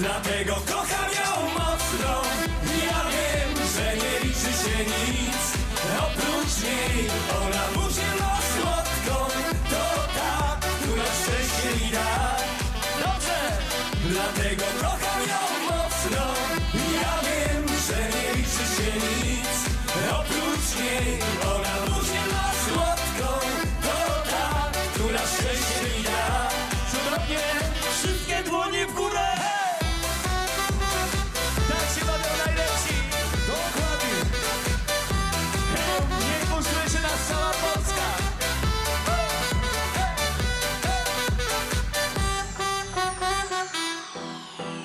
Dlatego kocham ją mocno. Ja wiem, że nie liczy się nic. Oprócz niej ona buzi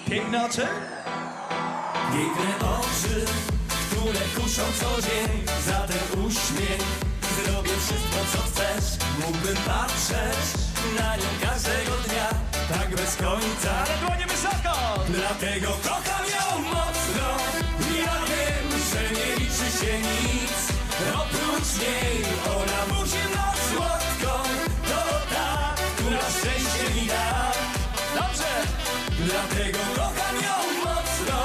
Piękne oczy? Piękne oczy, które kuszą co dzień Za ten uśmiech zrobię wszystko co chcesz Mógłbym patrzeć na nią każdego dnia Tak bez końca Ale dłonie wysoko! Dlatego kocham Dlatego kocham ją mocno.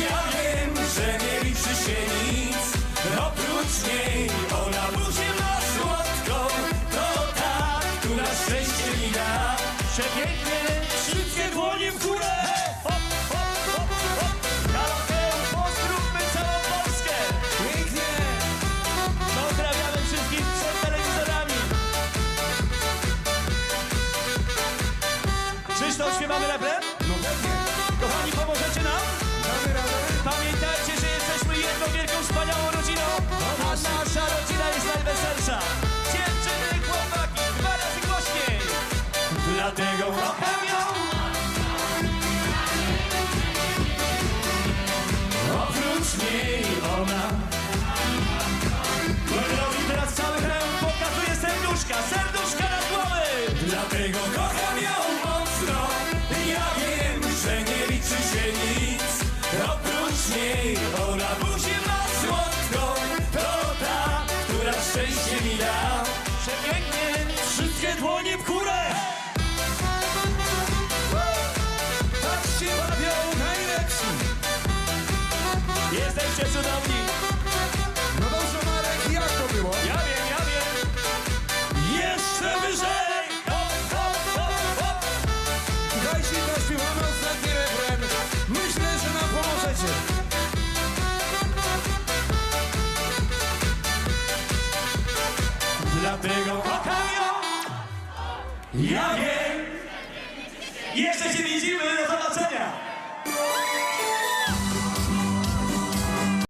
Ja wiem, że nie liczy się nic. Oprócz niej ona musi nas słodką. To ta, która szczęście mi da. Przepięknie, wszystkie dłonie w górę. Hop, hop, hop, wspaniałą rodziną. Nasza rodzina jest najweselsza. Dziewczyny, chłopaki, dwa razy głośniej. Dlatego dłonie w górę Tak się bawią najlepsi. Jesteście cudowni No dobrze Marek, jak to było? Ja wiem, ja wiem Jeszcze wyżej Hop, hop, hop, hop Słuchajcie, zaśpiewamy ostatni refren. Myślę, że nam pomożecie. Dlatego kocham ją Ja wiem. Jeszcze się widzimy